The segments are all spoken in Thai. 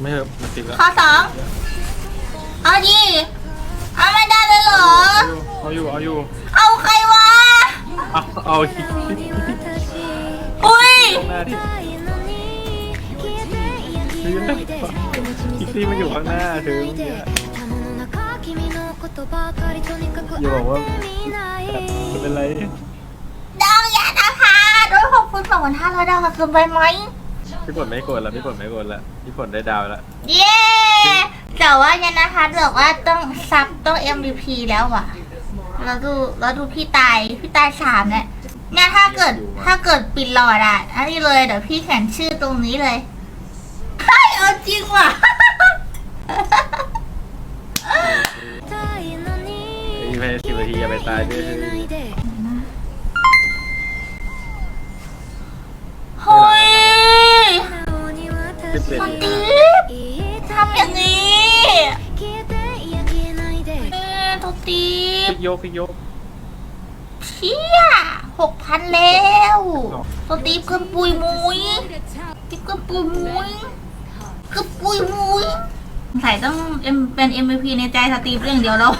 ไม่เถอะมันติดแล้วข้อสองเอาดิเอาไม่ได้เลยเหรอ เอาอยู่เอาอยู่เอาใครวะ เอาเอาอีกอุ้ยตรงหน้าที่คิตตี้มันอยู่ข้างหน้าเธอเมื่อกี้อย่าบอกว่าจะเป็นไร ดาวอย่านะคะโดยขอบคุณสองพันห้าร้อยดาวค่ะคืนไปไหม พี่ฝนไม่กดแล้วพี่ฝนไม่กดแล้วพี่ฝนได้ดาวแล้วเย้แต่ว่าเนี่ยนะคะบอกว่าต้องซับต้อง MVP แล้วว่ะเราดูเราดูพี่ตายพี่ตายสามเนี่ยเนี่ยถ้าเกิดถ้าเกิดปิดหลอดอะอันนี้เลยเดี๋ยวพี่เขียนชื่อตรงนี้เลยใช่เอาจริงว่ะอีภายในสิบนาทีอย่าไปตายด้วย เฮ้ย สิบเอ็ด มันตีทำอย่างนี้เออตัวตีพลิกยกพลิกยกเชี่ยหกพันแล้วตัวตีเกินปุยมุยตีเกินปุยมุยเกินปุยมุยใส่ต้องเป็น MVP ในใจสตีฟอย่างเดียวแล้ว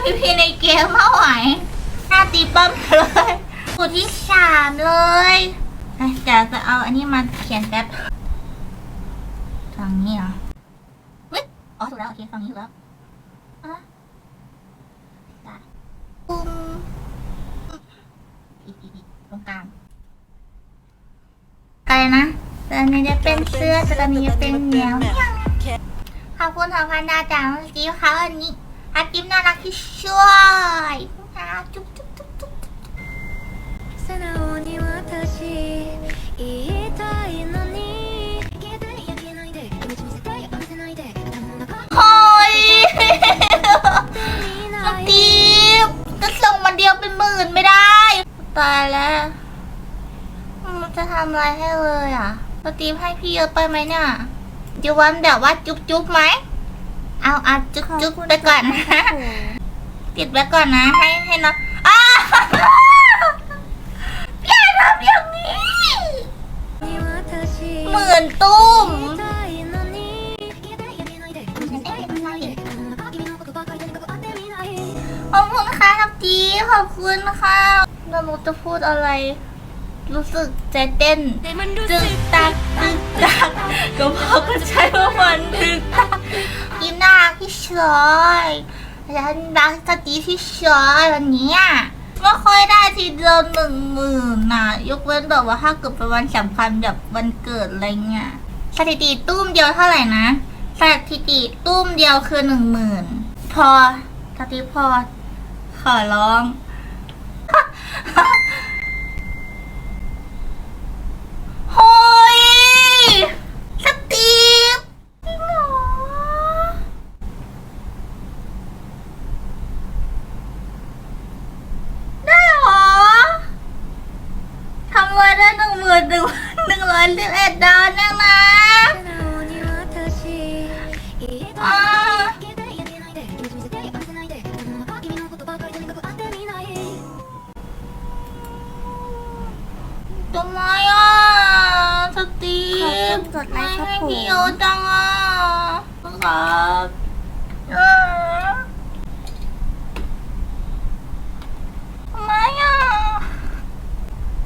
MVP ในเกมเท่าไหร่หน้าตีปั๊มเลยคนที่สามเลยเอ้ยเดี๋ยวจะเอาอันนี้มาเขียนแป๊บ ฝั่งนี้เหรอวิอ๋อถูกแล้วโอเคฝั่งนี้ถูกแล้วปุ่มอีกอีกตรงกลางไปนะตอนนี้จะเป็นเสื้อตอนนี้จะเป็นแมวขอบคุณทางพันดาจังจิ้มเขาอันนี้อาจิมน่ารักที่ช่วยจุ๊บจุ๊บจุ๊บจุ๊บสนุน ดียวเป็นหมื่นไม่ได้ ตายแล้วมันจะทำอะไรให้เลยอะสตีฟให้พี่เยอะไปไหมเนี่ยจะวันแบบว่าจุ๊บจุ๊บไหม เอาเอาจุ๊บจุ๊บไปก่อนนะ ติดไว้ก่อนนะ ให้ให้น้องอ้าอย่า คุณค่ะครับจีขอบคุณค่ะแล้วหนูจะพูดอะไร รู้สึกใจเต้น จึกตักตึกตักก็เพราะก็ใช้ว่ามันตึกตักกินหน้าพี่ชอยฉันรักสตีพี่ชอยวันเนี้ยไม่ค่อยได้ทีเดียวหนึ่งหมื่นน่ะยกเว้นแบบว่าถ้าเกิดเป็นวันสำคัญแบบวันเกิดอะไรเงี้ยสถิติตุ้มเดียวเท่าไหร่นะสถิติตุ้มเดียวคือหนึ่งหมื่นพอสติพอ ขอร้อง โฮ้ยสตีฟจริงเหรอ ได้เหรอ ทำไว้ได้หนึ่งหมื่นหนึ่งหนึ่งร้อยสิบเอ็ดดาวแน่นะ ทำไมอะสตีฟขอบคุณกดไลค์ครับให้ผมพี่โยจังอะครับเออทำไมอะ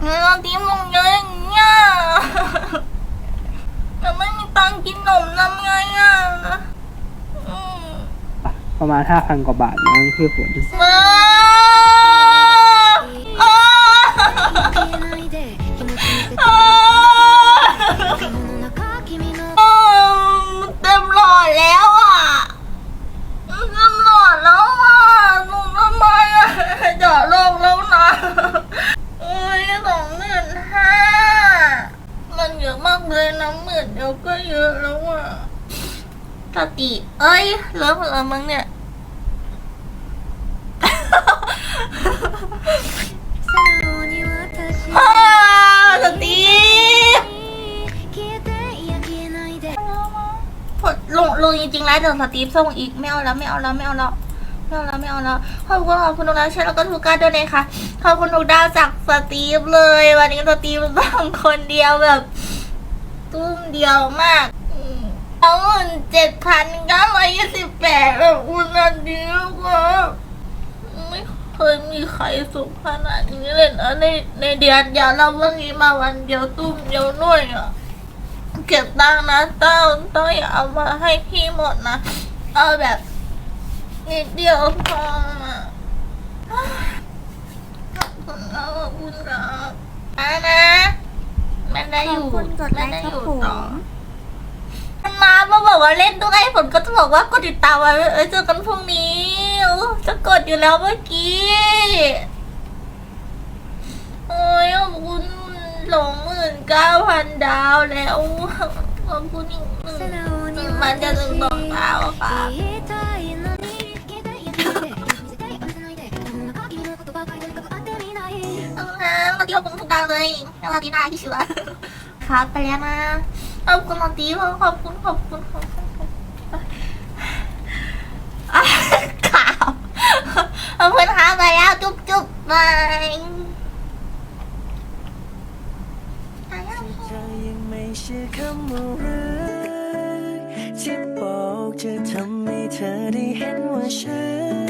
เงินเราทีมลงเยอะอย่างเงี้ยแต่ไม่มีตังค์กินขนมทำไงอะอืม ประมาณห้าพันกว่าบาทมั้งพี่ฝนเอ เต็มหลอดแล้วอะเต็มหลอดแล้วอะหนูทำไมอะเจาะลงแล้วนะโอ้ยสองหมื่นห้ามันเยอะมากเลยนะหมื่นเดียวก็เยอะแล้วอะสติเอ้ยเริ่มแล้วมั้งเนี่ย แล้วเดี๋ยวสตีฟส่งอีกไม่เอาแล้วไม่เอาแล้วไม่เอาแล้วไม่เอาแล้วไม่เอาแล้วขอบคุณขอบคุณทุกดาวใช่แล้วก็ทุกการด้วยนะคะขอบคุณทุกดาวจากสตีฟเลย วันนี้สตีฟส่งคนเดียวแบบ ตุ้มเดียวมากอืมเอาเงินเจ็ดพันเก้าร้อยยี่สิบแปดแบบคุณนาดีครับไม่เคยมีใครสูงขนาดนี้เลยนะในในเดือนเดียวเราเพิ่งนี้มาวันเดียวตุ้มเดียวหน่วยอะ เก็บตังค์นะเต้าเต้าอย่าเอามาให้พี่หมดนะ เอาแบบนิดเดียวพออะขอบคุณครับขอบคุณครับอะนะแม่ได้อยู่ขอบคุณกดไลค์แม่ด้ครับอยู่ผม ต่อมันมามาบอกว่าเล่นด้วยผลก็จะบอกว่ากดติดตามไว้เอ้ยเจอกันพรุ่งนี้อู้จะกดอยู่แล้วเมื่อกี้ โอ้ยขอบคุณ หลงหมื่นเก้าพันดาวแล้วขอบคุณอีกหนึ่งหนึ่งมันจะถึงสองดาวค่ะนะมาที่ขอบคุณทุกดาวเลยลาตินาที่ชัวครับไปแล้วนะขอบคุณลาตินขอบคุณขอบคุณขอบคุณข่าวขอบคุณครับไปแล้วจุ๊บจุ๊บบายำว่ารักที่บอกจะทำให้เธอได้เห็นว่าฉัน